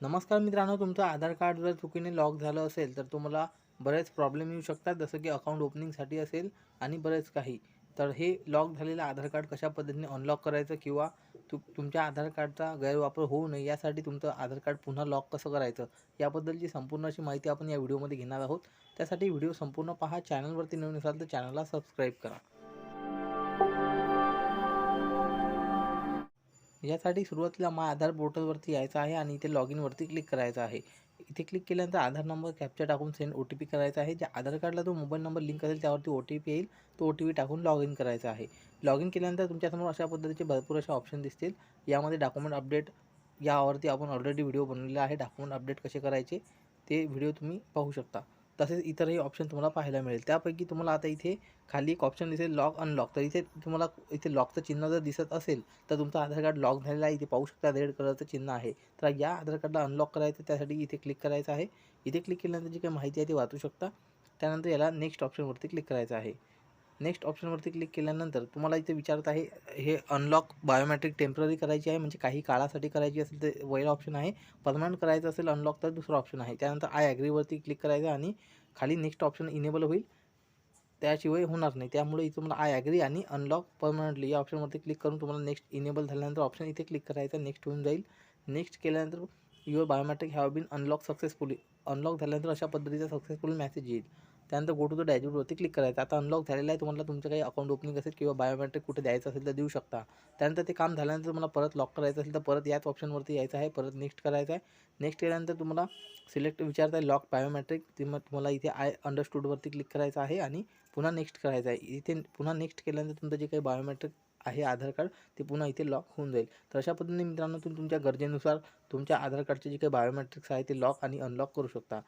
नमस्कार मित्रांनो तुमचं आधार कार्ड जर चुकीने लॉक झालं असेल तर तुम्हाला बरेच प्रॉब्लेम येऊ शकतात जसं की अकाउंट ओपनिंगसाठी असेल आणि बरेच काही. तर हे लॉक झालेलं आधार कार्ड कशा पद्धतीने अनलॉक करायचं किंवा तु तुमच्या आधार कार्डचा गैरवापर होऊ नये यासाठी तुमचं आधार कार्ड पुन्हा लॉक कसं करायचं याबद्दलची संपूर्ण अशी माहिती आपण या व्हिडिओमध्ये घेणार आहोत. त्यासाठी व्हिडिओ संपूर्ण पहा चॅनलवरती नवीन असाल तर चॅनलला सबस्क्राईब करा. यासाठी सुरुवातीला माय आधार पोर्टलवरती यायचं आहे आणि इथे लॉग इनवरती क्लिक करायचं आहे. इथे क्लिक केल्यानंतर आधार नंबर कॅप्चर टाकून सेंड ओ टी पी करायचा आहे. ज्या आधार कार्डला जो मोबाईल नंबर लिंक असेल त्यावरती ओ टी पी येईल. तो ओ टी पी टाकून लॉग इन करायचा आहे. लॉग इन केल्यानंतर तुमच्यासमोर अशा पद्धतीचे भरपूर असे ऑप्शन दिसतील. यामध्ये डॉक्युमेंट अपडेट यावरती आपण ऑलरेडी व्हिडिओ बनवलेला आहे. डॉक्युमेंट अपडेट कसे करायचे ते व्हिडिओ तुम्ही पाहू शकता. तसेच इतरही ऑप्शन तुम्हाला पाहायला मिळेल. त्यापैकी तुम्हाला आता इथे खाली एक ऑप्शन दिसेल लॉक अनलॉक तर इथे तुम्हाला इथे लॉकचं चिन्ह जर दिसत असेल तर तुमचं आधार कार्ड लॉक झालेलं आहे. इथे पाहू शकता रेड कलरचं चिन्ह आहे. तर या आधार कार्डला अनलॉक करायचं त्यासाठी इथे क्लिक करायचं आहे. इथे क्लिक केल्यानंतर जी काही माहिती आहे ती वाचू शकता. त्यानंतर याला नेक्स्ट ऑप्शनवरती क्लिक करायचं आहे. नेक्स्ट ऑप्शनवरती क्लिक केल्यानंतर तुम्हाला इथे विचारत आहे हे अनलॉक बायोमॅट्रिक टेंपररी करायची आहे म्हणजे काही काळासाठी करायची असेल तर पहिला ऑप्शन आहे. परमनंट करायचं असेल अनलॉक तर दुसरा ऑप्शन आहे. त्यानंतर आय ॲग्रीवरती क्लिक करायचं आणि खाली नेक्स्ट ऑप्शन इनेबल होईल. त्याशिवाय होणार नाही. त्यामुळे इथं तुम्हाला आय ॲग्री आणि अनलॉक परमनंटली या ऑप्शनवरती क्लिक करून तुम्हाला नेक्स्ट इनेबल झाल्यानंतर ऑप्शन इथे क्लिक करायचं नेक्स्ट होऊन जाईल. नेक्स्ट केल्यानंतर your biometric have been unlock successfully unlock झाल्यानंतर अशा पद्धतीचा सक्सेसफुल मेसेज येईल. त्यानंतर गो टू द डॅशबोर्डवरती क्लिक करायचं. आता अनलॉक झालेलं आहे तुम्हाला तुमचं काही अकाउंट ओपनिंग असेल किंवा बायोमॅट्रिक कुठे द्यायचं असेल तर देऊ शकता. त्यानंतर ते काम झाल्यानंतर तुम्हाला परत लॉक करायचं असेल तर परत याच ऑप्शनवरती यायचं आहे. परत नेक्स्ट करायचं आहे. नेक्स्ट केल्यानंतर तुम्हाला सिलेक्ट विचारत आहे लॉक बायोमॅट्रिक तुम्हाला इथे आय अंडरस्टूडवरती क्लिक करायचं आहे आणि पुन्हा नेक्स्ट करायचं आहे. इथे पुन्हा नेक्स्ट केल्यानंतर तुमचं जे काही बायोमॅट्रिक आहे आधार कार्ड ते पुन्हा इथे लॉक होऊन जाईल. तर अशा पद्धतीने मित्रांनो तुम्ही तुमच्या गरजेनुसार तुमच्या आधार कार्डचे जे काही बायोमॅट्रिक्स आहे ते लॉक आणि अनलॉक करू शकता.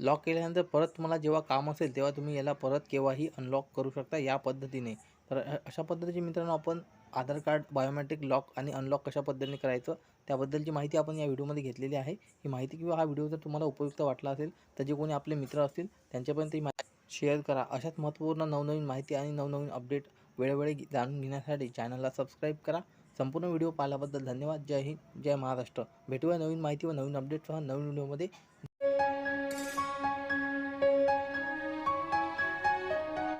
लॉक केल्यानंतर परत तुम्हाला जेव्हा काम असेल तेव्हा तुम्ही याला परत केव्हाही अनलॉक करू शकता या पद्धतीने. तर अशा पद्धतीचे मित्रांनो आपण आधार कार्ड बायोमॅट्रिक लॉक आणि अनलॉक कशा पद्धतीने करायचं त्याबद्दलची माहिती आपण या व्हिडिओमध्ये घेतलेली आहे. ही माहिती किंवा हा व्हिडिओ जर तुम्हाला उपयुक्त वाटला असेल तर जे कोणी आपले मित्र असतील त्यांच्यापर्यंत ही माहिती शेअर करा. अशाच महत्त्वपूर्ण नवनवीन माहिती आणि नवनवीन अपडेट वेळोवेळी जाणून घेण्यासाठी चॅनलला सबस्क्राईब करा. संपूर्ण व्हिडिओ पाहिल्याबद्दल धन्यवाद. जय हिंद जय महाराष्ट्र. भेटूया नवीन माहिती व नवीन अपडेटसह नवीन व्हिडिओमध्ये